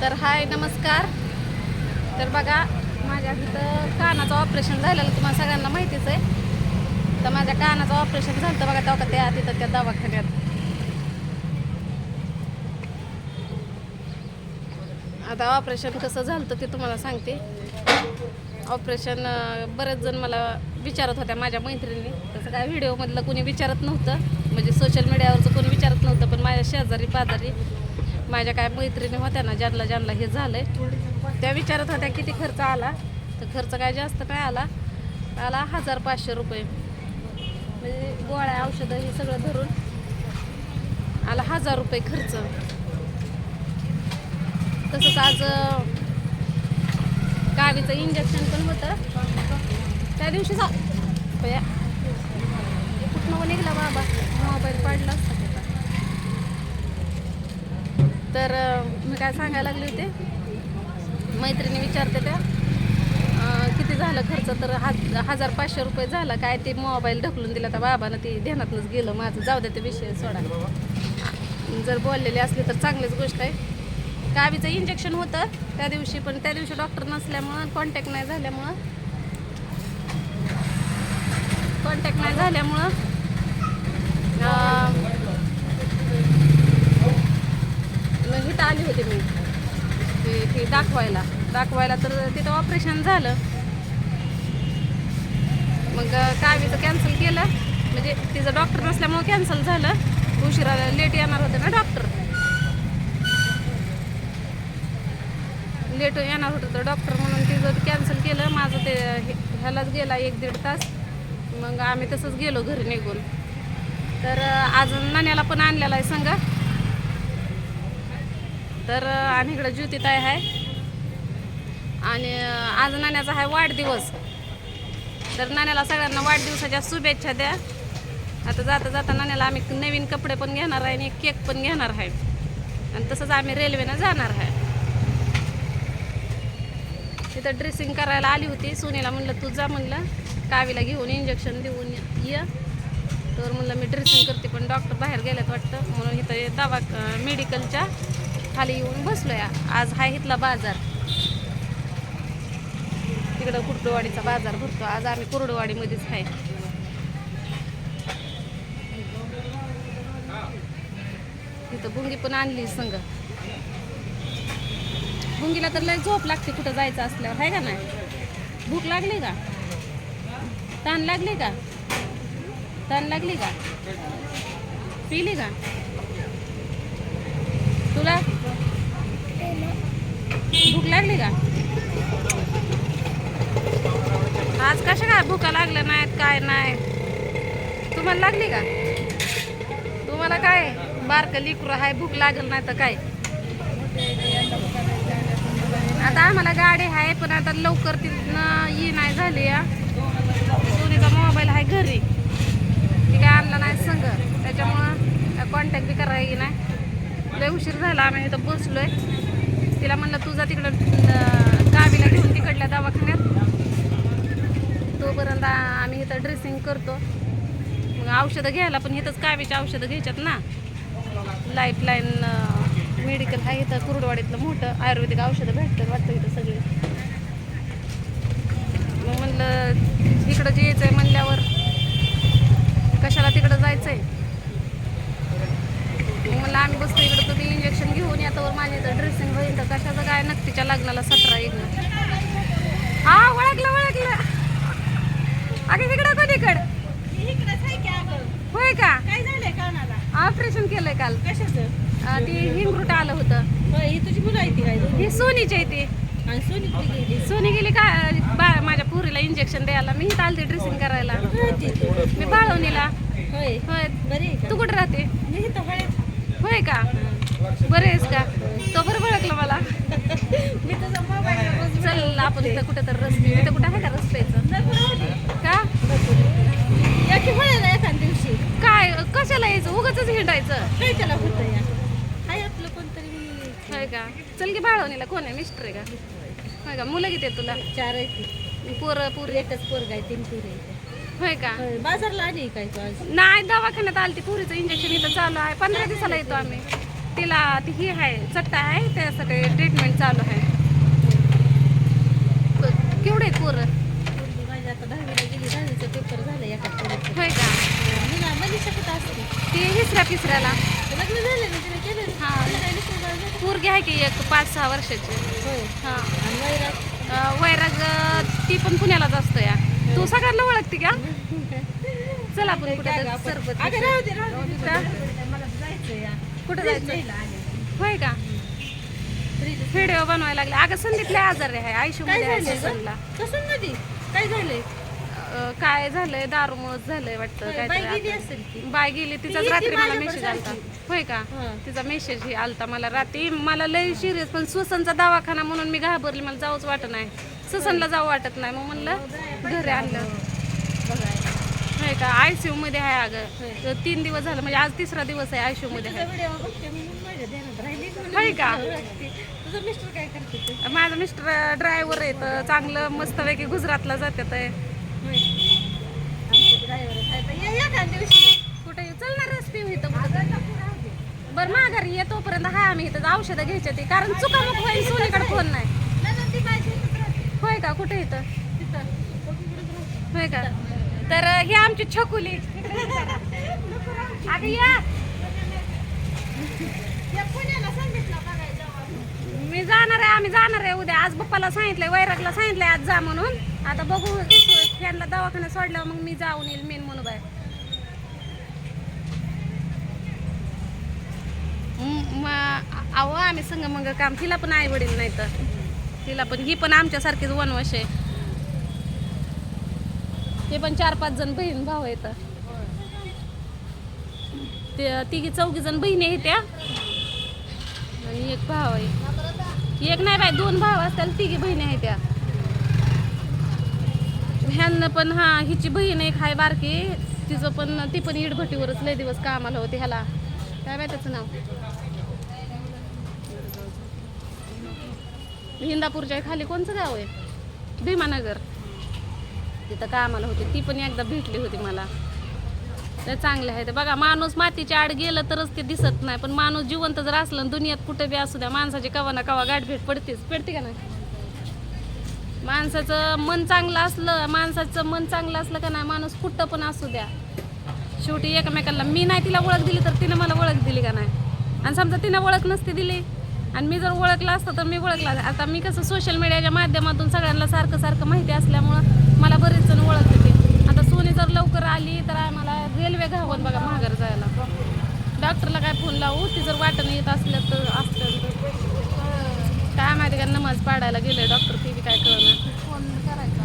तर हाय नमस्कार. तर बघा माझ्या इथं कानाचं ऑपरेशन झालेलं तुम्हाला सगळ्यांना माहितीच आहे. तर माझ्या कानाचं ऑपरेशन झालं बघा तेव्हा त्या तिथं त्या दवाखान्यात. आता ऑपरेशन कसं झालं ते तुम्हाला सांगते. ऑपरेशन बरेच जण मला विचारत होत्या माझ्या मैत्रिणी तसं काय व्हिडिओमधलं कोणी विचारत नव्हतं. म्हणजे सोशल मीडियावरचं कोणी विचारत नव्हतं पण माझ्या शेजारी पाजारी माझ्या काय मैत्रिणी होत्या ना ज्यांना ज्यांना हे झालंय त्या विचारत होत्या किती खर्च आला. तर खर्च काय जास्त काय आला? आला हजार पाचशे रुपये. म्हणजे गोळ्या औषधं हे सगळं धरून आला हजार रुपये खर्च. तसंच आज गावीचं इंजेक्शन पण होतं. त्या दिवशी जा म्हणजे कुठनं निघला बाबा? मोबाईल पाडला असता त्याचा तर मी काय सांगायला लागले होते? मैत्रिणी विचारते त्या किती झालं खर्च? तर हा हजार पाचशे रुपये झाला. काय ते मोबाईल ढकलून दिला तर बाबानं ते ध्यानातनंच गेलं माझं. जाऊ द्या ते विषय सोडा. जर बोललेले असले तर चांगलीच गोष्ट आहे. गावीचं इंजेक्शन होतं त्या दिवशी पण त्या दिवशी डॉक्टर नसल्यामुळं कॉन्टॅक्ट नाही झाल्यामुळं. कॉन्टॅक्ट नाही झाल्यामुळं अं, मग इथं आली होती मी. ते ते दाखवायला. दाखवायला तर तिथं ऑपरेशन झालं. मग कावीचं कॅन्सल केलं. म्हणजे तिचं डॉक्टर नसल्यामुळं कॅन्सल झालं. उशिरा लेट येणार होते ना डॉक्टर लेट येणार होतं तर डॉक्टर म्हणून तिचं कॅन्सल केलं. माझं ते हे- ह्यालाच गेला एक दीड तास. मग आम्ही तसंच गेलो घरी निघून. तर आज नाण्याला पण आणलेला आहे संघ. तर आम्ही आणि इकडं ज्योतिताई आहे आणि आज नाण्याचा आहे वाढदिवस. तर नाण्याला सगळ्यांना वाढदिवसाच्या शुभेच्छा द्या. आता जाता जाता नाण्याला आम्ही नवीन कपडे पण घेणार आहे आणि केक पण घेणार आहे. आणि तसंच आम्ही रेल्वेनं जाणार आहे. तिथं ड्रेसिंग करायला आली होती. सोनीला म्हणलं तू जा म्हणलं. कावीला घेऊन इंजेक्शन देऊन ये. तर म्हणलं मी ड्रेसिंग करते पण डॉक्टर बाहेर गेल्यात वाटतं. म्हणून इथं दवा मेडिकलच्या खाली येऊन बसलोय. आज हा इथला बाजार. तिकडं कुर्डवाडीचा बाजार भरतो. आज आम्ही कुर्डवाडीमध्येच आहे तिथं भुंगी पण आणली संग. भुंगीला तर लय झोप लागते कुठं जायचं असल्यावर आहे का नाही? भूक लागली का? ताण लागली का? ताण लागली का? पिली का? तुला? भूक लागली का? आज कशा काय भूका लागल्या नाहीत काय नाही. तुम्हाला लागली का? तुम्हाला काय? बारकं लिकरू आहे भूक लागल नाही तर काय? आता आम्हाला गाडी आहे पण आता लवकर तिथनं ये नाही झाली या सोनीचा मोबाईल आहे घरी. ती काय आणला नाही संघ त्याच्यामुळं कॉन्टॅक्ट बी करायला नाही. लय उशीर झाला आम्ही इथं बसलोय. तिला म्हणलं तुझा तिकडं गावीला घेऊन तिकडल्या दवाखान्यात. तोपर्यंत आम्ही इथं ड्रेसिंग करतो. मग औषधं घ्यायला पण इथंच कावीची औषधं घ्यायच्यात ना. लाईफलाईन मेडिकल आहे इथं कुरडवाडीतलं मोठं. आयुर्वेदिक औषधं भेटतात वाटतं इथं सगळे. मग म्हणलं इकडं जे यायचं आहे म्हणल्यावर कशाला तिकडं जायचं आहे मग म्हणलं आम्ही बसतो इकडं तुम्ही इंजेक्शन घेऊन येतावर माझ्या इथं ड्रेसिंग होईल तर कशाचं काय? नक्कीच्या लग्नाला सतरा येईल. हा ओळखलं ओळखलं. अगं इकडं कोणीकडं होय का? काय झालंय कानाला? ऑपरेशन केलंय काल. कशाचं? ती हिंगरूट आलं होतं. होय ही तुझी मुलं आहे ती काय? ही सोनीची आहे ती. सोनी गेली? सोनी गेली का? बा माझ्या पुरीला इंजेक्शन द्यायला. मी इथं आलते ड्रेसिंग करायला. मी बाळवणीला. होय. होय. बरी तू कुठं राहते? मी इथं होय का? बरे आहेस का? तो बरं ओळखलं मला. मी चल आपण इथं कुठं तर रस्ते इथं कुठं आहे का रस्त्याचं का? याची हळद आहे एखाद दिवशी काय कशाला यायचं? उगाच हिंडायचं. काय त्याला होतं या हाय आपलं कोणतरी होय का? चल की बाळवणीला कोण आहे? मिस्टर आहे का? होय का? मुलं किती तुला. चार आहे पोरं पुरी. एकच पोरग आहे तीन पोरी आहे होय का? होय, बाजारला आली काय तू आज? नाही दवाखान्यात आली ती पुरीचं इंजेक्शन इथं चालू आहे. पंधरा दिवसाला येतो आम्ही. तिला ती ही आहे चट्टा आहे त्यासाठी ट्रीटमेंट चालू आहे. प- केवढे पोरं? माझी आता दहावीला गेली दहावीचा पेपर झाला एका पोरीचं. होय का? मी ना मनीषा कुठं असते ती हिसऱ्या पिसऱ्याला. लग्न झालं ना तिने केलं? ना? हा. तिला काय लेकरं बाळ झालं? पोरगी आहे की एक पाच सहा वर्षाची. होय. हा. आणि वैराग? अं, वैराग अं, ती पण पुण्यालाच असतो या. तू सगळ्यांना ओळखते का? चल आपण कुठे जायचं. होय का. व्हिडिओ बनवायला लागले. अगं संदीपले आजारी आहे आयुष्य कसं मध्ये काय झालंय? काय झालंय? दारूमुळेच झालंय वाटतं काय बाय गेली तिचाच रात्री मला मेसेज आलता. होय का? हा. तिचा मेसेज ही आलता मला रात्री. मला लय सिरियस पण सुसनचा दवाखाना म्हणून मी घाबरली. मला जाऊच वाटत नाही. सुसनला जाऊ वाटत नाही मग म्हणलं घरी आणलं. होय का? आयसीयू मध्ये आहे. अगं. तर तीन दिवस झालं. म्हणजे आज तिसरा दिवस आहे आयसीयू मध्ये आहे. का? माझं मिस्टर ड्रायव्हर आहे तर चांगलं मस्तपैकी गुजरातला जातात कुठे चलणार रस्ते बरं माघारी ये तोपर्यंत. हाय आम्ही इथं. औषधं घ्यायच्या ती. कारण चुकामुक होईल सोनीकडे फोन नाही. नाही. होय का? कुठे इथं. होय का? तर ही आमची छकुली. अगं या. मी जाणार आहे आम्ही जाणार आहे उद्या. आज पप्पाला सांगितलंय वैरागला सांगितलंय आज जा म्हणून. आता बघू त्यांना दवाखान्यात सोडल्यावर मग मी जाऊन येईल मेन म्हणून बाय अहो आम्ही संग मग काम तिला पण आई वडील नाही तर तिला पण ही पण आमच्यासारखीच वनवश आहे. ते पण चार पाच जण बहीण भाऊ आहेत. ते तिघी चौघी जण बहिणी आहेत त्या. आणि एक भाव आहे. एक नाही बाय दोन भाव असतात तिघी बहिणी आहेत त्या. ह्यांना पण हा हिची बहीण एक हाय बारकी. तिचं पण ती पण इडभटीवरच लय दिवस कामाला होते ह्याला. काय माहिती त्याचं नाव? हिंदापूरच्या खाली कोणचं गाव आहे? भीमानगर. तिथं कामाला होती. ती पण एकदा भेटली होती मला. ते चांगले आहे बघा माणूस मातीच्या आड गेलं तरच ते दिसत नाही. पण माणूस जिवंत जर असलं आणि दुनियात कुठे बी असू द्या माणसाची कवा ना कवा गाठ भेट पडतेच. पडते का नाही? माणसाचं मन चांगलं असलं माणसाचं मन चांगलं असलं का नाही माणूस कुठं पण असू द्या. शेवटी एकमेकाला मी नाही तिला ओळख दिली तर तिनं मला ओळख दिली का नाही? आणि समजा तिनं ओळख नसती दिली आणि मी जर ओळखलं असतं तर मी ओळखला आता मी कसं सोशल मीडियाच्या माध्यमातून सगळ्यांना सारखं सारखं माहिती असल्यामुळं मला बरेच जण ओळखते ते. आता सोनी जर लवकर आली तर आम्हाला रेल्वे घावत बघा महागार जायला. डॉक्टरला काय फोन लावू? ती जर वाटण येत असलं तर असलं तर काय माहिती का नमाज पाडायला गेले डॉक्टर ती बी काय कळणार फोन करायचा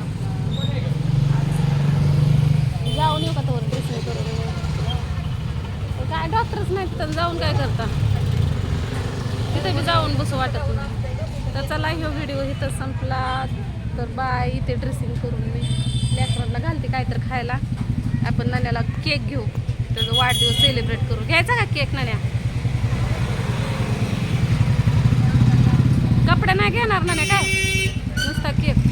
जाऊन येऊ का तोवर? ड्रेसिंग करून तर काय डॉक्टरच नाही तर जाऊन काय करता? तिथे बी जाऊन बसू वाटत नाही. तर चला ह्यो व्हिडिओ इथं संपला. तर बाय इथे ड्रेसिंग करून मी लेकरांना घालते काहीतरी खायला. आपण नाण्याला केक घेऊ. त्याचा वाढदिवस सेलिब्रेट करू. घ्यायचा का केक नाण्या? कपडे नाही घेणार नाण्या काय? नुसता केक